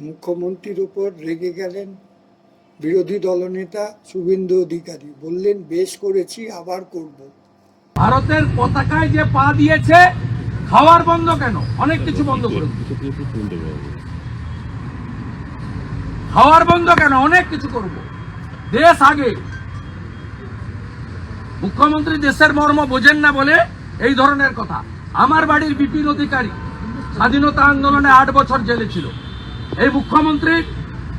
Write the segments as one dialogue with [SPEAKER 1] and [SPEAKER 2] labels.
[SPEAKER 1] মুখ্যমন্ত্রীর উপর রেগে গেলেন বিরোধী দলনেতা শুভেন্দু অধিকারী। বললেন, বেশ করেছি, আবার করব।
[SPEAKER 2] ভারতের পতাকায় যে পা দিয়েছে, খাওয়ার বন্ধ কেন? অনেক কিছু বন্ধ করে খাওয়ার বন্ধ কেন? অনেক কিছু করব। দেশ আগে। মুখ্যমন্ত্রী দেশের মর্ম বোঝেন না বলে এই ধরনের কথা। আমার বাড়ির বিপিন অধিকারী স্বাধীনতা আন্দোলনে আট বছর জেলে ছিল। এই মুখ্যমন্ত্রী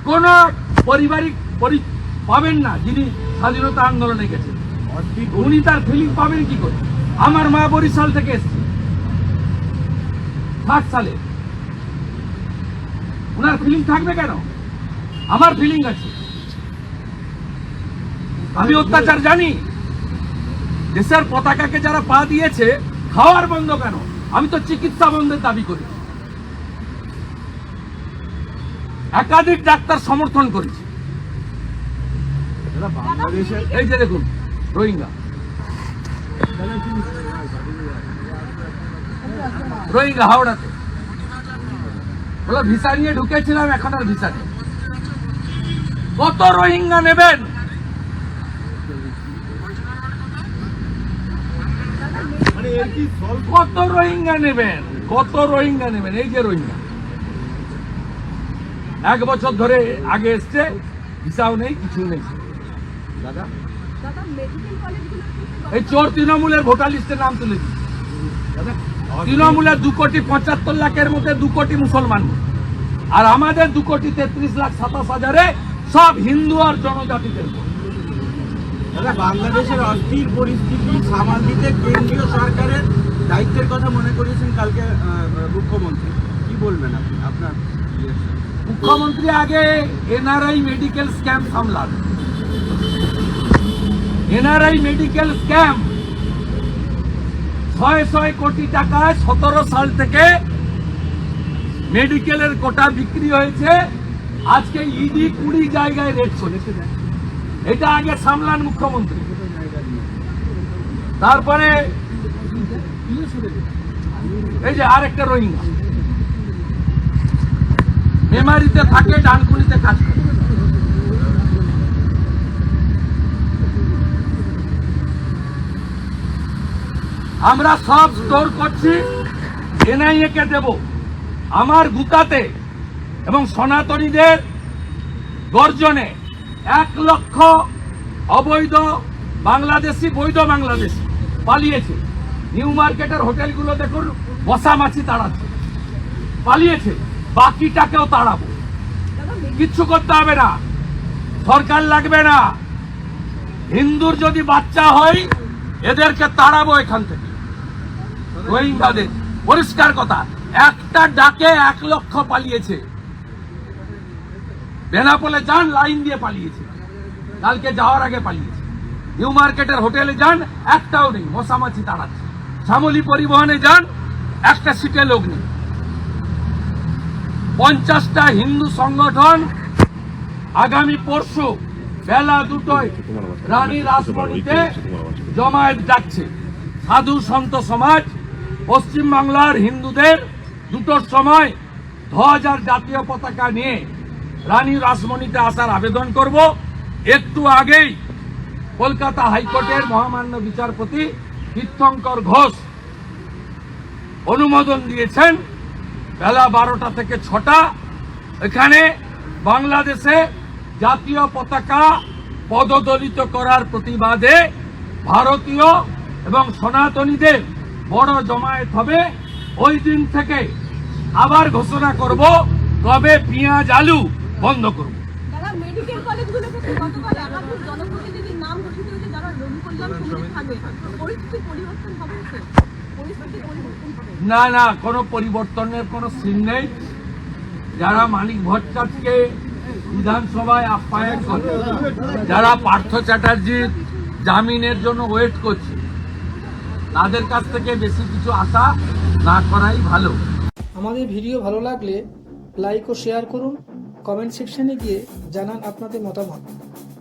[SPEAKER 2] কোন পারিবারিক পরি- পাবেন না, যিনি স্বাধীনতা আন্দোলনে গেছেন। উনি তার ফিলিং পাবেন কি করে? আমার মা বরিশাল থেকে এসছে। ষাট সালে। ওনার ফিলিং থাকবে কেন? আমার ফিলিং আছে। আমি অত্যাচার জানি। দেশের পতাকাকে যারা পা দিয়েছে, খাওয়ার বন্ধ কেন? আমি তো চিকিৎসা বন্ধের দাবি করি। একাধিক ডাক্তার সমর্থন করেছে। এই যে দেখুন রোহিঙ্গা। রোহিঙ্গা হাওড়াতে। বলো ভিসা নিয়ে ঢুকেছিলাম এখন আর ভিসা নেই। কত রোহিঙ্গা নেবেন? কত রোহিঙ্গা নেবেন? কত রোহিঙ্গা নেবেন? এই যে রোহিঙ্গা। এক বছর ধরে আগে এসছে হিসাব নেই কিছু নেই। দাদা?
[SPEAKER 3] দাদা মেডিকেল কলেজগুলো
[SPEAKER 2] এই চোর তৃণমূলের ভোটার লিস্টে নাম তুলে দিই তৃণমূলের দু কোটি পঁচাত্তর লাখের মধ্যে দু কোটি মুসলমান। আর আমাদের দু কোটি তেত্রিশ লাখ সাতাশ হাজারে সব হিন্দু আর জনজাতিদের
[SPEAKER 4] দাদা বাংলাদেশের অস্থির পরিস্থিতি সামাল দিতে কেন্দ্রীয় সরকারের দায়িত্বের কথা মনে করিয়েছেন কালকে মুখ্যমন্ত্রী। কি বলবেন আপনি? আপনার?
[SPEAKER 2] মুখ্যমন্ত্রী আগে এনআরআই মেডিকেল স্ক্যাম সামলান। এনআরআই মেডিকেল স্ক্যাম ছয় ছয় কোটি টাকায় সতেরো সাল থেকে মেডিকেলের কোটা বিক্রি হয়েছে। আজকে ইডি কুড়ি জায়গায় রেট চলেছে এটা আগে সামলান মুখ্যমন্ত্রী। তারপরে এই যে আরেকটা রোহিঙ্গা। মেমারিতে থাকে, ডানকুনিতে কাজ করে। আমরা সব স্টোর করছি এনআইএ কে দেব। আমার গুতাতে এবং সনাতনীদের গর্জনে এক লক্ষ অবৈধ বাংলাদেশি, বৈধ বাংলাদেশি পালিয়েছে। নিউ মার্কেটের হোটেলগুলো দেখুন বসা মাছি তাড়াচ্ছে পালিয়েছে। বাকিটাকেও তাড়াবো। কিচ্ছু করতে হবে না। সরকার লাগবে না। হিন্দুর যদি বাচ্চা হয়, এদেরকে তাড়াবো এখান থেকে। রোহিঙ্গাদের। পরিষ্কার কথা, একটা ডাকে এক লক্ষ পালিয়েছে। বেনাপোলে যান, লাইন দিয়ে পালিয়েছে। কালকে যাওয়ার আগে পালিয়েছে। নিউ মার্কেটের হোটেলে যান, একটাও নেই, মশামাছি তাড়াচ্ছে। শ্যামলী পরিবহনে যান, একটা সিটে লোক নেই। পঞ্চাশটা হিন্দু সংগঠন আগামী পরশু বেলা দুটোয় রানী রাসমণিতে জমায়েত ডাকছে সাধু সন্ত সমাজ পশ্চিম বাংলার হিন্দুদের দুটোর সময় ধ্বজ আর জাতীয় পতাকা নিয়ে রানী রাসমণিতে আসার আবেদন করব। একটু আগেই কলকাতা হাইকোর্টের মহামান্য বিচারপতি তীর্থঙ্কর ঘোষ অনুমোদন দিয়েছেন। বেলা বারোটা থেকে ছটা। এখানে বাংলাদেশে জাতীয় পতাকা পদদলিত করার প্রতিবাদে ভারতীয় এবং সনাতনীদের বড় জমায়েত হবে। ওই দিন থেকে আবার ঘোষণা করব কবে পেঁয়াজ, আলু বন্ধ করব।
[SPEAKER 3] পরিবর্তন হবে
[SPEAKER 2] না না, কোনো পরিবর্তনের কোনো সিন নেই। যারা মানিক ভট্টাচার্যকে বিধানসভায় আপ্যায়ন করে, যারা পার্থ চ্যাটার্জির জামিনের জন্য ওয়েট করছে, তাদের কাছ থেকে বেশি কিছু আশা না করাই ভালো।
[SPEAKER 5] আমাদের ভিডিও ভালো লাগলে লাইক ও শেয়ার করুন কমেন্ট সেকশনে গিয়ে জানান আপনাদের মতামত।